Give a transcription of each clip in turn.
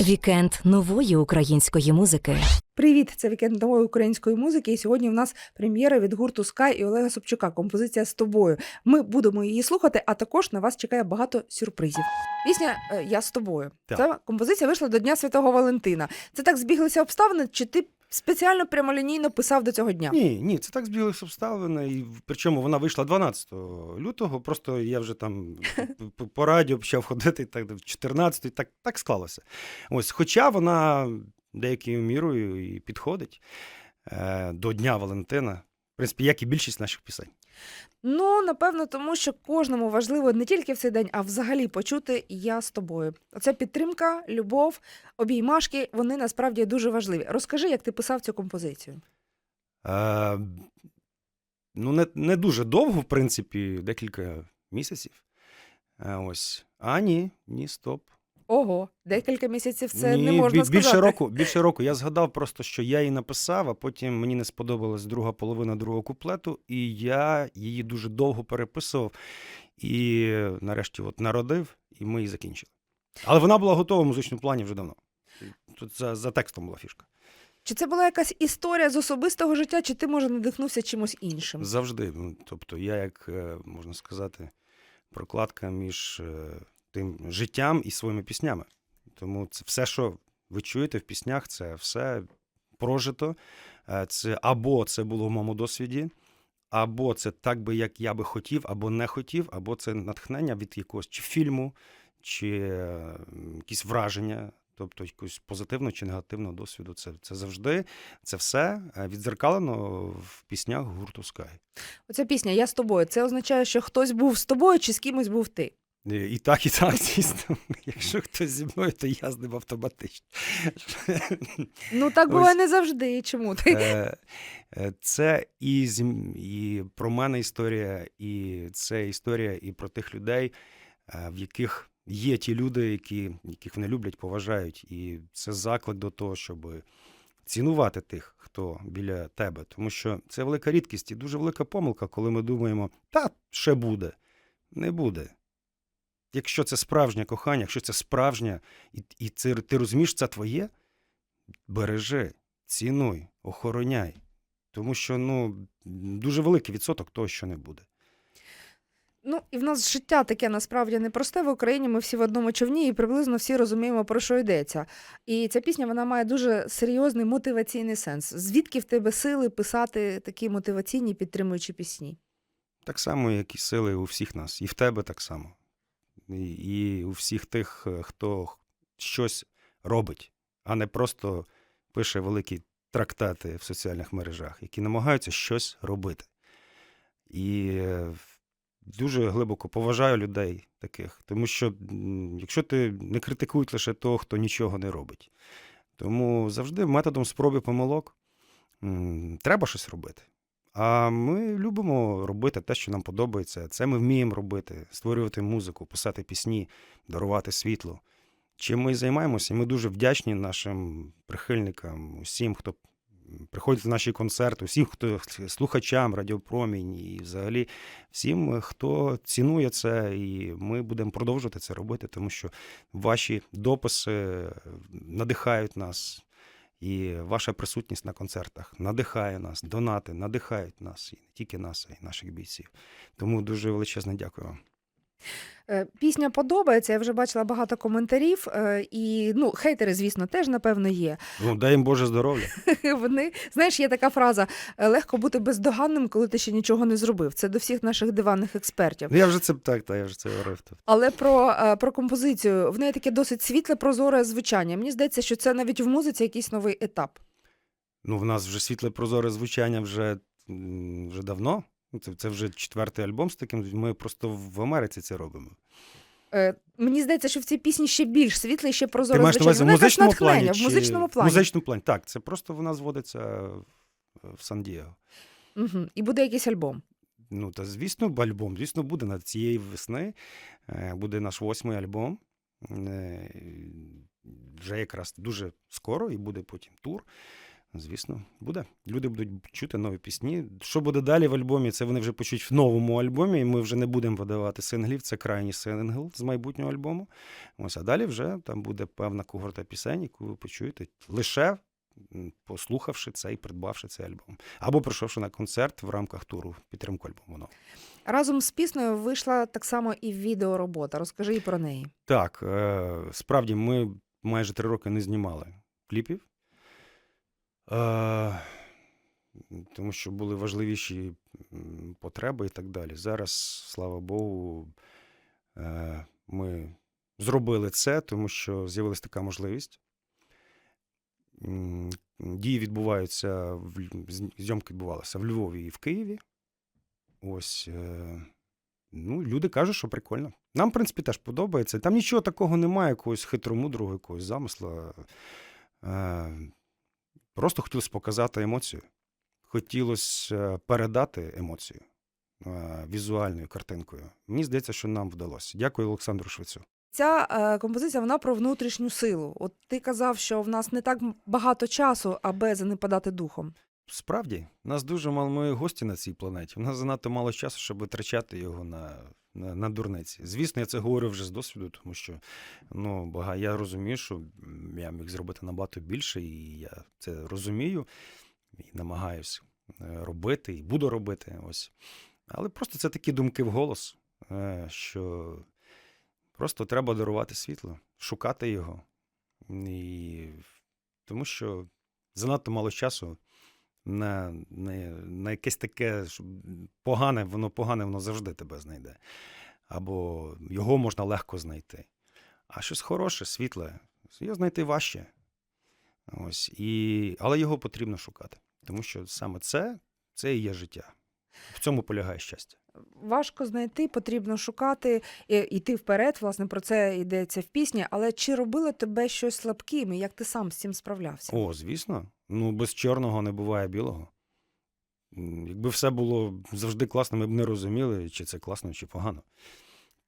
Вікенд нової української музики. Привіт, це вікенд нової української музики. І сьогодні в нас прем'єра від гурту Скай і Олега Собчука. Композиція з тобою. Ми будемо її слухати, а також на вас чекає багато сюрпризів. Пісня е, Я з тобою. Так. Ця композиція вийшла до Дня Святого Валентина. Це так збіглися обставини, чи ти спеціально прямолінійно писав до цього дня? Ні, ні, це так збіглися обставини. І причому вона вийшла 12 лютого. Просто я вже там по радіо почав ходити, і так в 14 так, так склалося. Ось, хоча вона деякою мірою і підходить е, до Дня Валентина. В принципі, як і більшість наших пісень. Ну, напевно, тому що кожному важливо не тільки в цей день, а взагалі почути я з тобою. Оця підтримка, любов, обіймашки, вони насправді дуже важливі. Розкажи, як ти писав цю композицію. Е, ну, не, не дуже довго, в принципі, декілька місяців. Е, ось. А ні, ні, стоп. Ого, декілька місяців це Ні, не можна сказати. більше року, більше року. Я згадав просто, що я її написав, а потім мені не сподобалась друга половина другого куплету, і я її дуже довго переписував. І нарешті от народив, і ми її закінчили. Але вона була готова в музичному плані вже давно. Тут за, за текстом була фішка. Чи це була якась історія з особистого життя, чи ти може надихнувся чимось іншим? Завжди. Ну, тобто, я, як е, можна сказати, прокладка між е, тим життям і своїми піснями. Тому це все, що ви чуєте в піснях, це все прожито. Е, Це або це було в моєму досвіді, або це так би, як я би хотів, або не хотів, або це натхнення від якогось чи фільму, чи е, якісь враження. Тобто якогось позитивного чи негативного досвіду. Це, це завжди, це все е, відзеркалено в піснях гурту Sky. Оця пісня Я з тобою. Це означає, що хтось був з тобою, чи з кимось був ти. І і так, і так, дійсно. Якщо хтось зі мною, то я з ним автоматично. Ну так Ось. буває не завжди. Чому ти? Е, е, Це і, і про мене історія, і це історія і про тих людей, е, в яких є ті люди, які, яких вони люблять, поважають. І це заклик до того, щоб цінувати тих, хто біля тебе. Тому що це велика рідкість і дуже велика помилка, коли ми думаємо, та ще буде. Не буде. Якщо це справжнє кохання, якщо це справжнє, і, і це, ти розумієш, це твоє, бережи, цінуй, охороняй. Тому що ну, дуже великий відсоток того, що не буде. Ну і в нас життя таке насправді непросте в Україні. Ми всі в одному човні і приблизно всі розуміємо, про що йдеться. І ця пісня вона має дуже серйозний мотиваційний сенс. Звідки в тебе сили писати такі мотиваційні підтримуючі пісні? Так само, як і сили у всіх нас, і в тебе так само. І, у всіх тих, е, хто щось робить, а не просто пише великі трактати в соціальних мережах, які намагаються щось робити. І е, дуже глибоко поважаю людей таких, тому що якщо ти не критикують лише того, хто нічого не робить. Тому завжди методом спроби помилок треба щось робити. А ми любимо робити те, що нам подобається. Це ми вміємо робити, створювати музику, писати пісні, дарувати світло. Чим ми займаємося, і ми дуже вдячні нашим прихильникам, усім, хто приходить на наші концерти, усім, хто слухачам, радіопромінь, і взагалі всім, хто цінує це, і ми будемо продовжувати це робити, тому що ваші дописи надихають нас. І ваша присутність на концертах надихає нас, донати надихають нас, і не тільки нас, а й наших бійців. Тому дуже величезне дякую вам. Е, Пісня подобається. Я вже бачила багато коментарів, е, і ну хейтери, звісно, теж напевно є. Ну, дай їм Боже здоров'я. Вони знаєш, є така фраза: е, легко бути бездоганним, коли ти ще нічого не зробив. Це до всіх наших диванних експертів. Ну, я вже це так, та, я вже це говорив. Але про, про композицію в неї таке досить світле, прозоре звучання. Мені здається, що це навіть в музиці якийсь новий етап. Ну, в нас вже світле прозоре звучання вже, вже давно. Ну, Це, це вже четвертий альбом з таким. Ми просто в Америці це робимо. Е, Мені здається, що в цій пісні ще більш світле і ще Ти прозоре маєш на увазі в музичному плані? в музичному плані. В музичному плані, так. Це просто вона зводиться в Сан-Дієго. Угу. І буде якийсь альбом. Ну, та звісно, альбом, звісно, буде на цієї весни. е, Буде наш восьмий альбом. Е, Вже якраз дуже скоро, і буде потім тур. Звісно, буде. Люди будуть чути нові пісні. Що буде далі в альбомі? Це вони вже почують в новому альбомі. і Ми вже не будемо видавати синглів. Це крайній сингл з майбутнього альбому. Ось, а далі вже там буде певна когорта пісень, яку ви почуєте лише послухавши це і придбавши цей альбом. Або прийшовши на концерт в рамках туру підтримку альбому. нового. Разом з піснею вийшла так само і відеоробота. Розкажи і про неї. Так, е, справді ми майже три роки не знімали кліпів, е, тому що були важливіші потреби і так далі. Зараз, слава Богу, е, ми зробили це, тому що з'явилася така можливість. Дії відбуваються, зйомки відбувалися в Львові і в Києві. Ось. е, Ну, люди кажуть, що прикольно. Нам, в принципі, теж подобається. Там нічого такого немає, якогось хитромудрого, якогось замисла. Просто хотілося показати емоцію. Хотілося е, передати емоцію е, візуальною картинкою. Мені здається, що нам вдалося. Дякую Олександру Швецю. Ця е, композиція вона про внутрішню силу. От ти казав, що в нас не так багато часу, аби занепадати духом. Справді, нас дуже мало ми гості на цій планеті. У нас занадто мало часу, щоб витрачати його на, на, дурниці. Звісно, я це говорю вже з досвіду, тому що ну, я розумію, що я міг зробити набагато більше, і я це розумію і намагаюся робити, і буду робити. Ось. Але просто це такі думки в голос, е, що просто треба дарувати світло, шукати його. І... Тому що занадто мало часу на, на, на якесь таке погане, воно погане, воно завжди тебе знайде. Або його можна легко знайти. А щось хороше, світле, його знайти важче. Ось, і... Але його потрібно шукати. Тому що саме це, це і є життя. В цьому полягає щастя. Важко знайти, потрібно шукати, і, йти вперед. Власне, про це йдеться в пісні. Але чи робило тебе щось слабким, і як ти сам з цим справлявся? О, звісно. Ну, без чорного не буває білого. Якби все було завжди класно, ми б не розуміли, чи це класно, чи погано.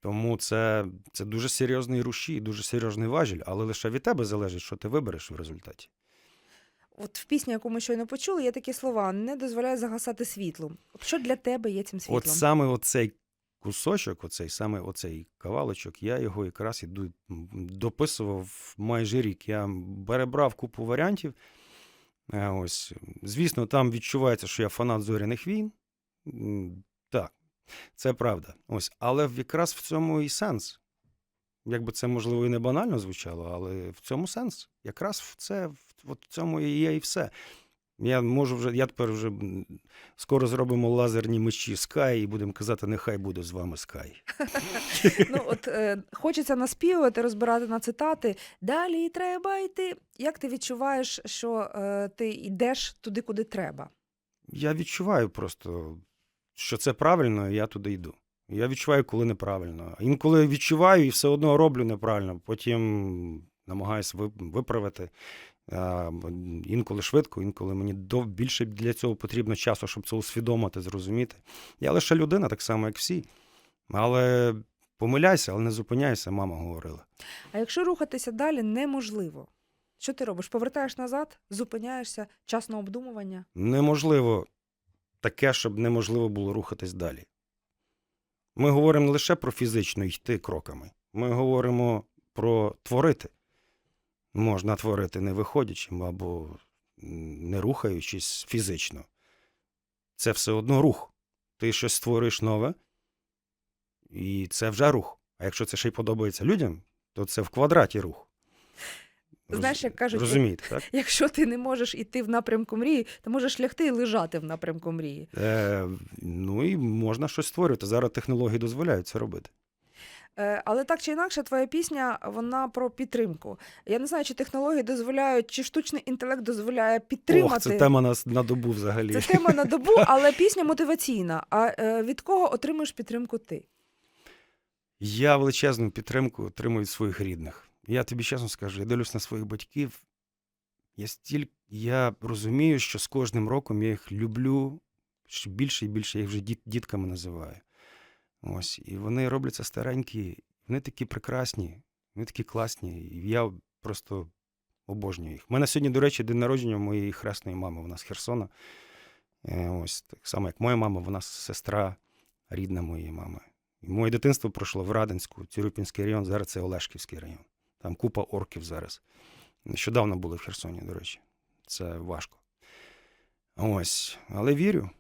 Тому це, це дуже серйозний рушій, дуже серйозний важіль, але лише від тебе залежить, що ти вибереш в результаті. От в пісні, яку ми щойно почули, є такі слова: не дозволяє загасати світло. От що для тебе є цим світлом? От саме оцей кусочок, оцей саме оцей кавалочок, я його якраз іду дописував майже рік. Я перебрав купу варіантів. Е, Ось, звісно, там відчувається, що я фанат зоряних війн. Так, це правда. Ось, але якраз в цьому і сенс. Якби це можливо і не банально звучало, але в цьому сенс. Якраз в це в, от в цьому і є і все. Я можу вже, я тепер вже скоро зробимо лазерні мечі Sky і будемо казати, нехай буде з вами Sky. Ну, от е, хочеться наспівувати, розбирати на цитати. Далі треба йти. Як ти відчуваєш, що е, ти йдеш туди, куди треба? Я відчуваю просто, що це правильно, і я туди йду. Я відчуваю, коли неправильно. Інколи відчуваю і все одно роблю неправильно. Потім намагаюся виправити. А, Інколи швидко, інколи мені більше для цього потрібно часу, щоб це усвідомити, зрозуміти. Я лише людина, так само, як всі. Але помиляйся, але не зупиняйся, мама говорила. А якщо рухатися далі неможливо, що ти робиш? Повертаєш назад, зупиняєшся, час на обдумування. неможливо таке, щоб неможливо було рухатись далі. Ми говоримо не лише про фізично йти кроками, ми говоримо про творити. Можна творити не виходячи або не рухаючись фізично. Це все одно рух. Ти щось створиш нове, і це вже рух. А якщо це ще й подобається людям, то це в квадраті рух. Знаєш, як кажуть, Розумієте, так? Якщо ти не можеш іти в напрямку мрії, то можеш лягти і лежати в напрямку мрії. Е, ну і можна щось створювати. Зараз технології дозволяють це робити. Е, Але так чи інакше, твоя пісня вона про підтримку. Я не знаю, чи технології дозволяють, чи штучний інтелект дозволяє підтримати. Ох, це тема на, на добу взагалі. Це тема на добу, але пісня мотиваційна. А е, від кого отримуєш підтримку ти? Я величезну підтримку отримую від своїх рідних. Я тобі чесно скажу, я дивлюсь на своїх батьків. Я стільки я розумію, що з кожним роком я їх люблю ще більше і більше, я їх вже діт, дітками називаю. Ось, і вони робляться старенькі, вони такі прекрасні, вони такі класні. І я просто Обожнюю їх. У мене сьогодні, до речі, день народження моєї хресної мами. Вона з Херсона. Е, Ось так само, як моя мама, вона сестра рідна моєї мами. І моє дитинство пройшло в Радинську, Цюрюпінський район, зараз це Олешківський район. Там купа орків зараз. Нещодавно були в Херсоні, до речі. Це важко. Ось. Але вірю.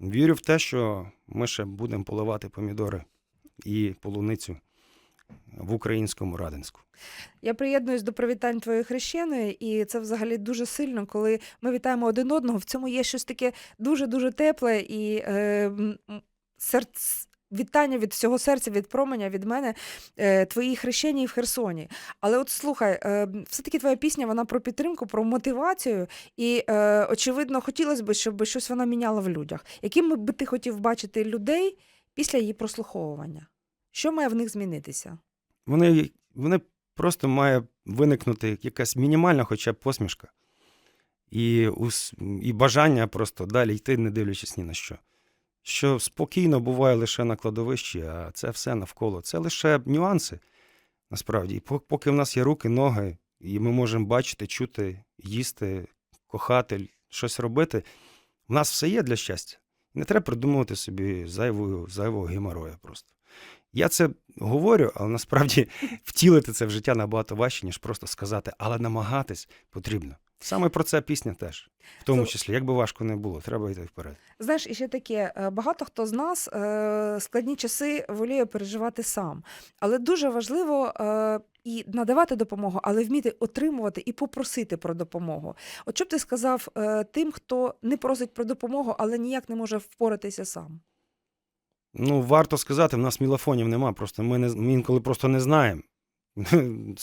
Вірю в те, що ми ще будемо поливати помідори і полуницю в українському Радинську. Я приєднуюсь до привітань твоєї хрещеної, і це взагалі дуже сильно, коли ми вітаємо один одного. В цьому є щось таке дуже-дуже тепле і е, м, м, серц... вітання від всього серця, від променя, від мене, е, твоїй хрещеній в Херсоні. Але от слухай, е, все-таки твоя пісня вона про підтримку, про мотивацію, і е, очевидно, хотілося б, щоб щось вона міняла в людях. Яким би ти хотів бачити людей після її прослуховування? Що має в них змінитися? Вони, вони просто має виникнути якась мінімальна хоча б посмішка. І, і бажання просто далі йти, не дивлячись ні на що. Що спокійно буває лише на кладовищі, а це все навколо. Це лише нюанси, насправді. Поки в нас є руки, ноги, і ми можемо бачити, чути, їсти, кохати, щось робити, в нас все є для щастя. Не треба придумувати собі зайвого, зайвого геморроя просто. Я це говорю, але насправді втілити це в життя набагато важче, ніж просто сказати, але намагатись потрібно. Саме про це пісня теж. В тому числі, як би важко не було, треба йти вперед. Знаєш, і ще таке, е, багато хто з нас е, складні часи воліє переживати сам. Але дуже важливо е, і надавати допомогу, але вміти отримувати і попросити про допомогу. От що б ти сказав е, тим, хто не просить про допомогу, але ніяк не може впоратися сам? Ну, варто сказати, в нас мілофонів нема, просто ми, не, ми інколи просто не знаємо.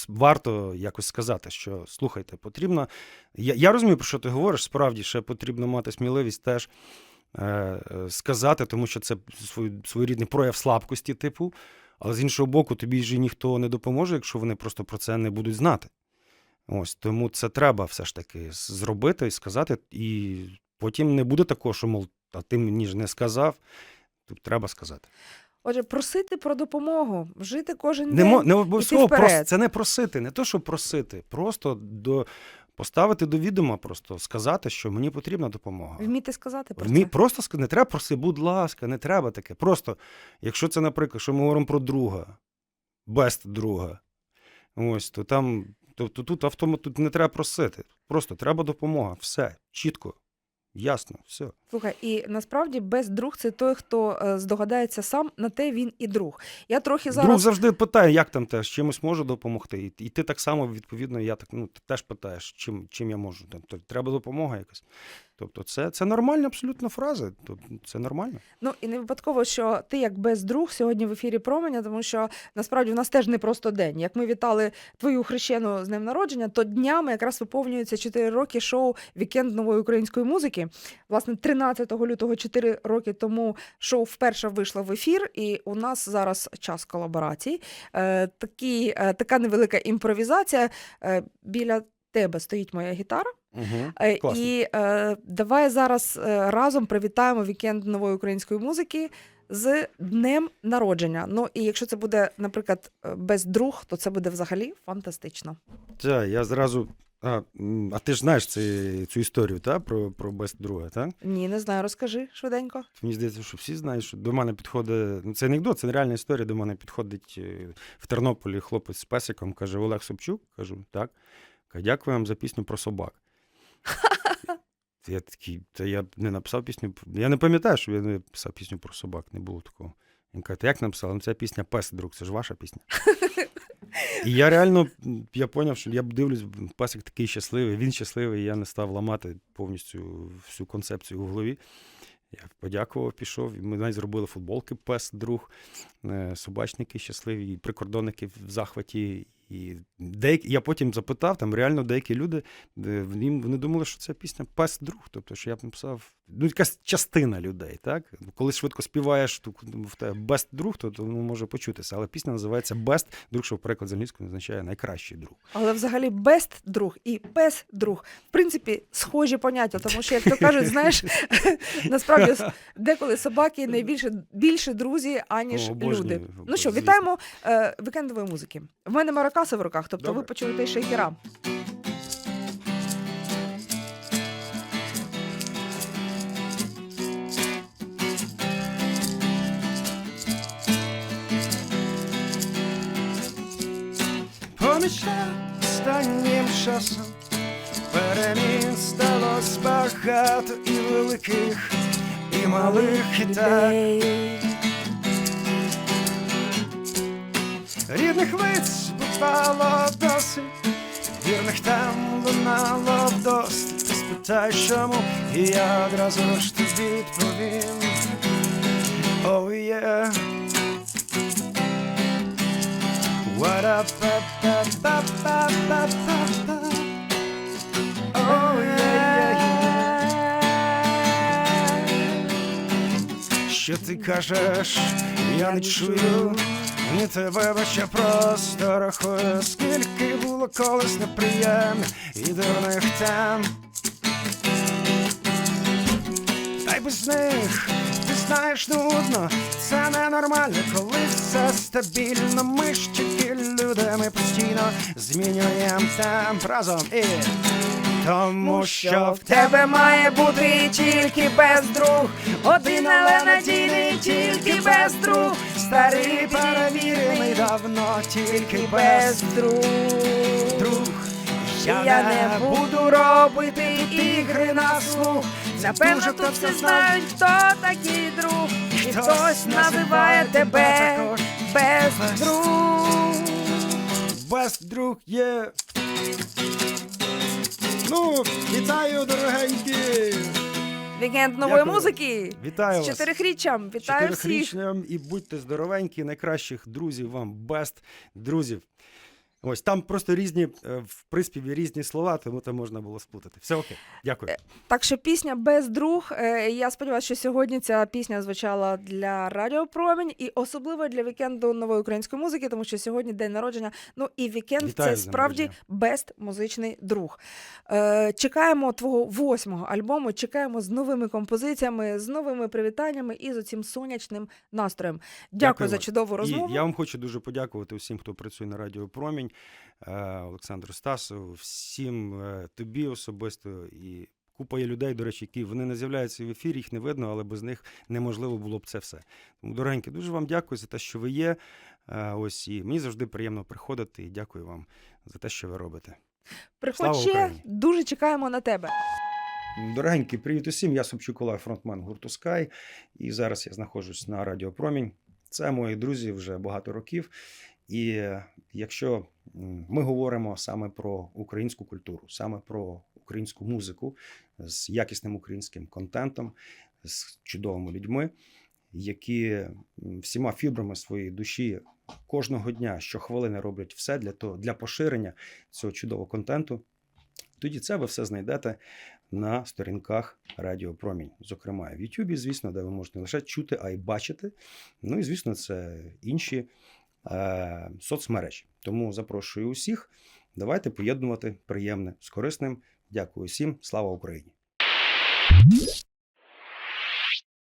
Варто якось сказати, що слухайте, потрібно. Я, я розумію, про що ти говориш. Справді ще потрібно мати сміливість теж е, сказати, тому що це своєрідний прояв слабкості, типу. Але з іншого боку, тобі ж ніхто не допоможе, якщо вони просто про це не будуть знати. Ось тому це треба все ж таки зробити і сказати. І потім не буде такого, що, мов, а ти мені ж не сказав. Тут треба сказати. Отже, просити про допомогу, жити кожен Не, день. мо, не обов'язково вперед. це не просити, не то, що просити, просто до, поставити до відома, просто сказати, що мені потрібна допомога. Вміти сказати про Вмі, це. просто не треба просити, будь ласка, не треба таке. Просто, якщо це, наприклад, що ми говоримо про друга, бест друга, ось, то там, то, то тут автомат тут не треба просити. Просто треба допомога. Все, чітко, ясно, все. Слухай, і насправді без друг це той, хто е, здогадається сам, на те він і друг. Я трохи зараз Друг завжди питає, як там теж, чимось можу допомогти. І, і ти так само, відповідно, я так, ну, ти теж питаєш, чим, чим я можу. То треба допомога якась. Тобто, це, це нормальна абсолютно фраза. Тобто, це нормально. Ну і не випадково, що ти як бездруг сьогодні в ефірі променя, тому що насправді в нас теж не просто день. Як ми вітали твою хрещену з днем народження, то днями якраз виповнюється 4 роки шоу Вікенд нової української музики. Власне, 13 лютого, 4 роки тому шоу вперше вийшло в ефір, і у нас зараз час колаборацій. Е, такі, е, така невелика імпровізація. Е, біля тебе стоїть моя гітара. Угу. Класно. І е, давай зараз е, разом привітаємо вікенд нової української музики з днем народження. Ну і якщо це буде, наприклад, е, без друг, то це буде взагалі фантастично. Так, я зразу. А, а ти ж знаєш ці, цю історію, та? Про, про бест друга, так? Ні, не знаю, розкажи швиденько. Мені здається, що всі знають, що до мене підходить. Ну, це анекдот, це реальна історія. До мене підходить в Тернополі хлопець з песиком, каже: Олег Собчук. Кажу, так. Дякую вам за пісню про собак. Я такий, та я не написав пісню. Я не пам'ятаю, що я не писав пісню про собак, не було такого. Він каже, та як написав? Ну, ця пісня Пес, друг, це ж ваша пісня. І я реально я поняв, що я дивлюсь, песик такий щасливий, він щасливий, і я не став ламати повністю всю концепцію в голові. Я подякував, пішов. і Ми навіть зробили футболки пес, друг, е, собачники щасливі, і прикордонники в захваті. І деякі, я потім запитав, там реально деякі люди, вони, вони думали, що це пісня Пес друг. Тобто, що я б написав ну, якась частина людей, так? Коли швидко співаєш, то в тебе best друг, то, то воно може почутися. Але пісня називається Best, друг, що в переклад з англійської означає найкращий друг. Але взагалі бест друг і пес друг, в принципі, схожі поняття, тому що, як то кажуть, знаєш, насправді деколи собаки найбільше більше друзі, аніж люди. Ну що, вітаємо е, вікендової музики. В мене прикраси в руках, тобто Добре. ви почуєте шейкера. Помічна останнім часом перемін стало багато і великих, і малих і так. Рідних лиць бувало досить, вірних там лунало вдосталь. Ти спитай, чому, і я одразу ж тобі відповім. Oh yeah. What up, up, up, up, up, up, up, up. Oh yeah, yeah, yeah. Що ти кажеш, я не чую Ні тебе, ще просто рахую, скільки було колись неприємних і дурних тем. Та й без них, ти знаєш, нудно, це ненормально, коли все стабільно. Ми ж тільки люди, ми постійно змінюємо темп разом і тому що в тебе має бути тільки без друг, один, але надійний, тільки без друг, старий перевірений давно, тільки без друг. друг. Я не буду робити ігри на слух. Напевно, тут всі знають, хто такий друг. І Хтось хтось називає тебе без без друг. Без друг є. Ну, вітаю, дорогенькі! Вікенд нової Дякую. музики. Вітаю З вас. чотирихріччям. Вітаю всіх. Чотирихрічним і будьте здоровенькі, найкращих друзів вам, бест друзів. Ось там просто різні е, в приспіві різні слова, тому там можна було сплутати. Все окей, дякую. Так що пісня без друг. е, Я сподіваюся, що сьогодні ця пісня звучала для Радіо Промінь і особливо для вікенду нової української музики, тому що сьогодні день народження. Ну і вікенд Вітаю це справді бест музичний друг. Е, Чекаємо твого восьмого альбому. Чекаємо з новими композиціями, з новими привітаннями і з оцим сонячним настроєм. Дякую, Дякую за чудову розмову. І я вам хочу дуже подякувати всім, хто працює на Радіо Промінь, е, Олександру Стасову, всім е, тобі особисто і. Купа є людей, до речі, які вони не з'являються в ефірі, їх не видно, але без них неможливо було б це все. Тому, дорогенькі, дуже вам дякую за те, що ви є. Е, Ось і мені завжди приємно приходити. І дякую вам за те, що ви робите. Приходь ще, дуже чекаємо на тебе. Дорогенькі, привіт усім. Я Собчук Олег, фронтмен гурту Sky. І зараз я знаходжусь на Радіо Промінь. Це мої друзі вже багато років. І е, якщо ми говоримо саме про українську культуру, саме про українську музику з якісним українським контентом, з чудовими людьми, які всіма фібрами своєї душі кожного дня, щохвилини роблять все для того, для поширення цього чудового контенту, тоді це ви все знайдете на сторінках Радіо Промінь. Зокрема, в Ютубі, звісно, де ви можете не лише чути, а й бачити. Ну і звісно, це інші е, соцмережі. Тому запрошую усіх. Давайте поєднувати приємне з корисним. Дякую всім. Слава Україні!